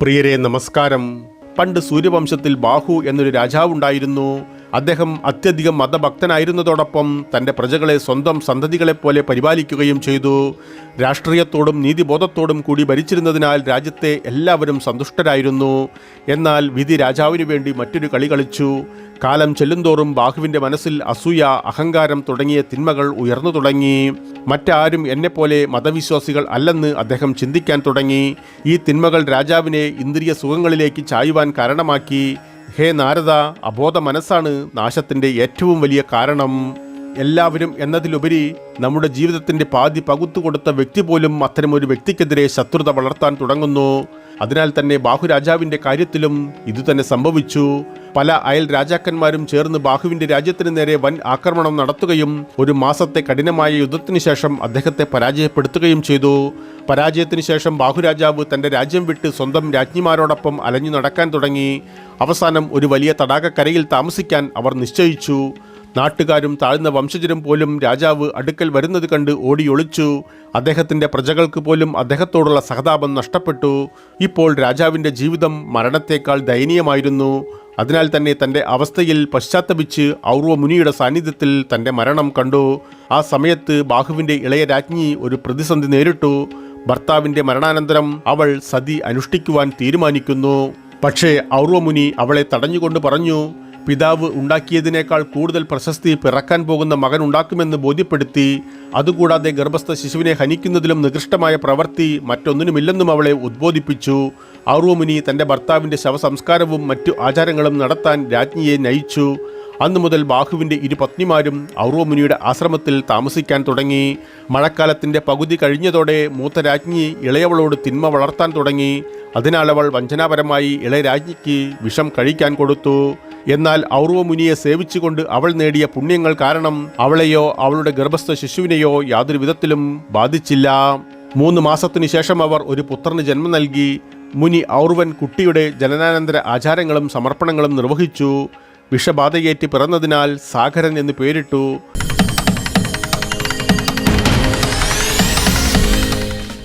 പ്രിയരെ നമസ്കാരം. പണ്ട് സൂര്യവംശത്തിൽ ബാഹു എന്നൊരു രാജാവുണ്ടായിരുന്നു. അദ്ദേഹം അത്യധികം മതഭക്തനായിരുന്നതോടൊപ്പം തന്റെ പ്രജകളെ സ്വന്തം സന്തതികളെപ്പോലെ പരിപാലിക്കുകയും ചെയ്തു. രാഷ്ട്രീയത്തോടും നീതിബോധത്തോടും കൂടി ഭരിച്ചിരുന്നതിനാൽ രാജ്യത്തെ എല്ലാവരും സന്തുഷ്ടരായിരുന്നു. എന്നാൽ വിധി രാജാവിനു വേണ്ടി മറ്റൊരു കളി കളിച്ചു. കാലം ചെല്ലുന്തോറും ബാഹുവിന്റെ മനസ്സിൽ അസൂയ അഹങ്കാരം തുടങ്ങിയ തിന്മകൾ ഉയർന്നു തുടങ്ങി. മറ്റാരും എന്നെപ്പോലെ മതവിശ്വാസികൾ അല്ലെന്ന് അദ്ദേഹം ചിന്തിക്കാൻ തുടങ്ങി. ഈ തിന്മകൾ രാജാവിനെ ഇന്ദ്രിയ സുഖങ്ങളിലേക്ക് ചായുവാൻ കാരണമാക്കി. ഹേ നാരദ അബോധ മനസ്സാണ് നാശത്തിന്റെ ഏറ്റവും വലിയ കാരണം. എല്ലാവരും എന്നതിലുപരി നമ്മുടെ ജീവിതത്തിന്റെ പാതി പകുത്തു കൊടുത്ത വ്യക്തി പോലും അത്തരമൊരു വ്യക്തിക്കെതിരെ ശത്രുത വളർത്താൻ തുടങ്ങുന്നു. അതിനാൽ തന്നെ ബാഹുരാജാവിന്റെ കാര്യത്തിലും ഇതുതന്നെ സംഭവിച്ചു. പല അയൽ രാജാക്കന്മാരും ചേർന്ന് ബാഹുവിന്റെ രാജ്യത്തിന് നേരെ വൻ ആക്രമണം നടത്തുകയും ഒരു മാസത്തെ കഠിനമായ യുദ്ധത്തിന് ശേഷം അദ്ദേഹത്തെ പരാജയപ്പെടുത്തുകയും ചെയ്തു. പരാജയത്തിന് ശേഷം ബാഹുരാജാവ് തന്റെ രാജ്യം വിട്ട് സ്വന്തം രാജ്ഞിമാരോടൊപ്പം അലഞ്ഞു നടക്കാൻ തുടങ്ങി. അവസാനം ഒരു വലിയ തടാകക്കരയിൽ താമസിക്കാൻ അവർ നിശ്ചയിച്ചു. നാട്ടുകാരും താഴ്ന്ന വംശജരും പോലും രാജാവ് അടുക്കൽ വരുന്നത് കണ്ട് ഓടിയൊളിച്ചു. അദ്ദേഹത്തിന്റെ പ്രജകൾക്ക് പോലും അദ്ദേഹത്തോടുള്ള സഹതാപം നഷ്ടപ്പെട്ടു. ഇപ്പോൾ രാജാവിന്റെ ജീവിതം മരണത്തേക്കാൾ ദയനീയമായിരുന്നു. അതിനാൽ തന്നെ തന്റെ അവസ്ഥയിൽ പശ്ചാത്തപിച്ച് ഔർവ മുനിയുടെ സാന്നിധ്യത്തിൽ തന്റെ മരണം കണ്ടു. ആ സമയത്ത് ബാഹുവിന്റെ ഇളയ രാജ്ഞി ഒരു പ്രതിസന്ധി നേരിട്ടു. ഭർത്താവിന്റെ മരണാനന്തരം അവൾ സതി അനുഷ്ഠിക്കുവാൻ തീരുമാനിക്കുന്നു. പക്ഷേ ഔർവമുനി അവളെ തടഞ്ഞുകൊണ്ട് പറഞ്ഞു പിതാവ് ഉണ്ടാക്കിയതിനേക്കാൾ കൂടുതൽ പ്രശസ്തി പിറക്കാൻ പോകുന്ന മകൻ ഉണ്ടാക്കുമെന്ന് ബോധ്യപ്പെടുത്തി അതുകൂടാതെ ഗർഭസ്ഥ ശിശുവിനെ ഹനിക്കുന്നതിലും നികൃഷ്ടമായ പ്രവൃത്തി മറ്റൊന്നിനുമില്ലെന്നും അവളെ ഉദ്ബോധിപ്പിച്ചു. ആർവമുനി തന്റെ ഭർത്താവിന്റെ ശവസംസ്കാരവും മറ്റു ആചാരങ്ങളും നടത്താൻ രാജ്ഞിയെ നയിച്ചു. അന്നു മുതൽ ബാഹുവിന്റെ ഇരു പത്നിമാരും ഔർവമുനിയുടെ ആശ്രമത്തിൽ താമസിക്കാൻ തുടങ്ങി. മഴക്കാലത്തിന്റെ പകുതി കഴിഞ്ഞതോടെ മൂത്ത രാജ്ഞി ഇളയവളോട് തിന്മ വളർത്താൻ തുടങ്ങി. അതിനാൽ അവൾ വഞ്ചനാപരമായി ഇളയരാജ്ഞിക്ക് വിഷം കഴിക്കാൻ കൊടുത്തു. എന്നാൽ ഔർവമുനിയെ സേവിച്ചുകൊണ്ട് അവൾ നേടിയ പുണ്യങ്ങൾ കാരണം അവളെയോ അവളുടെ ഗർഭസ്ഥ ശിശുവിനെയോ യാതൊരു വിധത്തിലും ബാധിച്ചില്ല. മൂന്ന് മാസത്തിനു ശേഷം അവർ ഒരു പുത്രന് ജന്മം നൽകി. മുനി ഔർവൻ കുട്ടിയുടെ ജനനാനന്തര ആചാരങ്ങളും സമർപ്പണങ്ങളും നിർവഹിച്ചു. വിഷബാധയേറ്റ് പിറന്നതിനാൽ സാഗരൻ എന്ന് പേരിട്ടു.